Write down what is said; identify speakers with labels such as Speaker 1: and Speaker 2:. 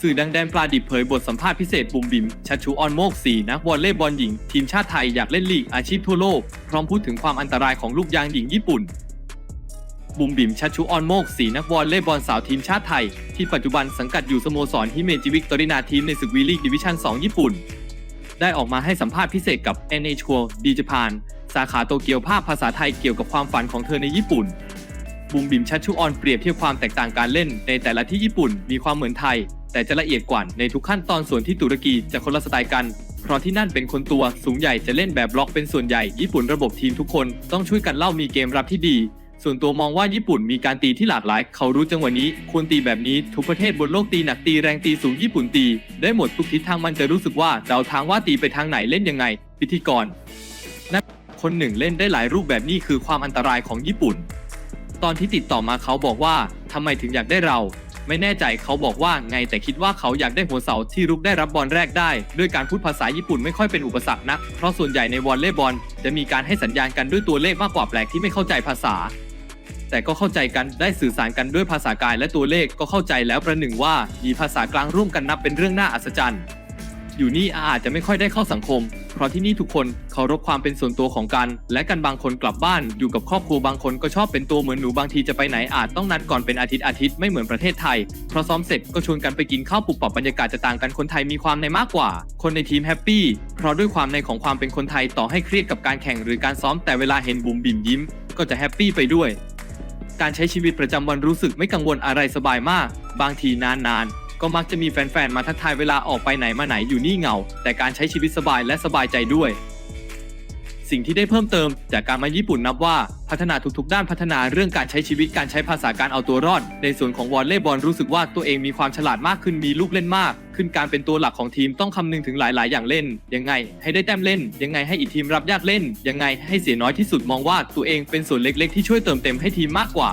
Speaker 1: สื่อดังแดนปลาดิบเผยบทสัมภาษณ์พิเศษบุมบิม ชัชชูออนโมกสีนักวอลเลย์บอลหญิง ทีมชาติไทยอยากเล่นลีกอาชีพทั่วโลก พร้อมพูดถึงความอันตรายของลูกยางหญิงญี่ปุ่น บุมบิมชัชชูออนโมกสีนักวอลเลย์บอลสาวทีมชาติไทย ที่ปัจจุบันสังกัดอยู่สโมสรฮิเมจิวิกตอรินาทีมในศึกวีลีกดิวิชั่น 2 ญี่ปุ่น ได้ออกมาให้สัมภาษณ์พิเศษกับ NH World ดีจพานสาขาโตเกียวภาพภาษาไทยเกี่ยวกับความฝันของเธอในญี่ปุ่น บุมบิมชัชชูออนเปรียบเทียบความแตกต่างการเล่น ในแต่ละที่ญี่ปุ่นมีความเหมือนไทย แต่จะละเอียดกว่าในทุกขั้นตอนส่วนที่ตุรกีจะคนละสไตล์กัน เพราะที่นั่นเป็นคนตัวสูงใหญ่จะเล่นแบบบล็อกเป็นส่วนใหญ่ญี่ปุ่นระบบทีมทุกคนต้องช่วยกันเล่ามีเกมรับที่ดี ส่วนตัวมองว่าญี่ปุ่นมีการตีที่หลากหลาย เขารู้จังหวะนี้ควรตีแบบนี้ทุกประเทศบนโลกตีหนักตีแรงตีสูงญี่ปุ่นตี ได้หมดทุกทิศทางมันจะรู้สึกว่าเดาทางว่าตีไปทางไหนเล่นยังไง พิธีกรนักคนหนึ่งเล่นได้หลายรูปแบบนี้คือความอันตรายของญี่ปุ่น ตอนที่ติดต่อมาเขาบอกว่าทำไมถึงอยากได้เรา ไม่แน่ใจเขาบอกว่าไงแต่คิดว่าเขาอยากได้หัวเสาที่รุกได้รับบอลแรกได้ ด้วยการพูดภาษาญี่ปุ่นไม่ค่อยเป็นอุปสรรคนัก เพราะส่วนใหญ่ในวอลเลย์บอลจะมีการให้สัญญาณกันด้วยตัวเลขมากกว่าแปลกที่ไม่เข้าใจภาษา แต่ก็เข้าใจกันได้สื่อสารกันด้วยภาษากายและตัวเลขก็เข้าใจแล้วประหนึ่งว่ามีภาษากลางร่วมกันนับเป็นเรื่องน่าอัศจรรย์ อยู่นี่อาจจะไม่ค่อยได้เข้าสังคม เพราะที่นี่ทุกคนเคารพความเป็นส่วนตัวของกัน และกันบางคนกลับบ้านอยู่กับครอบครัวบางคนก็ชอบเป็นตัวเหมือนหนูบางทีจะไปไหนอาจต้องนัดก่อนเป็นอาทิตย์อาทิตย์ไม่เหมือนประเทศไทยเพราะซ้อมเสร็จก็ชวนกันไปกินข้าวปุบปับบรรยากาศจะต่างกันคนไทยมีความในมากกว่า คนในทีมแฮปปี้เพราะด้วยความในของความเป็นคนไทยต่อให้เครียดกับการแข่งหรือการซ้อมแต่เวลาเห็นบุ๋มบิ่มยิ้ม ก็จะแฮปปี้ไปด้วย การใช้ชีวิตประจำวันรู้สึกไม่กังวลอะไรสบายมาก บางทีนานๆ ก็มักจะมีแฟนๆ มาทักทายเวลาออกไปไหนมาไหนอยู่นี่เหงา แต่การใช้ชีวิตสบายและสบายใจด้วย สิ่งที่ได้เพิ่มเติม จากการมาญี่ปุ่นนับว่าพัฒนาทุกๆ ด้านพัฒนาเรื่องการใช้ชีวิตการใช้ภาษาการเอาตัวรอด ในส่วนของวอลเลย์บอลรู้สึกว่าตัวเองมีความฉลาดมากขึ้นมีลูกเล่นมาก ขึ้นการเป็นตัวหลักของทีมต้องคำนึงถึงหลายๆ อย่างเล่น ยังไง ให้ได้แต้มเล่น ยังไงให้อีกทีมรับยากเล่น ยังไงให้เสียน้อยที่สุดมองว่าตัวเองเป็นส่วนเล็กๆ ที่ช่วยเติมเต็มให้ทีมมากกว่า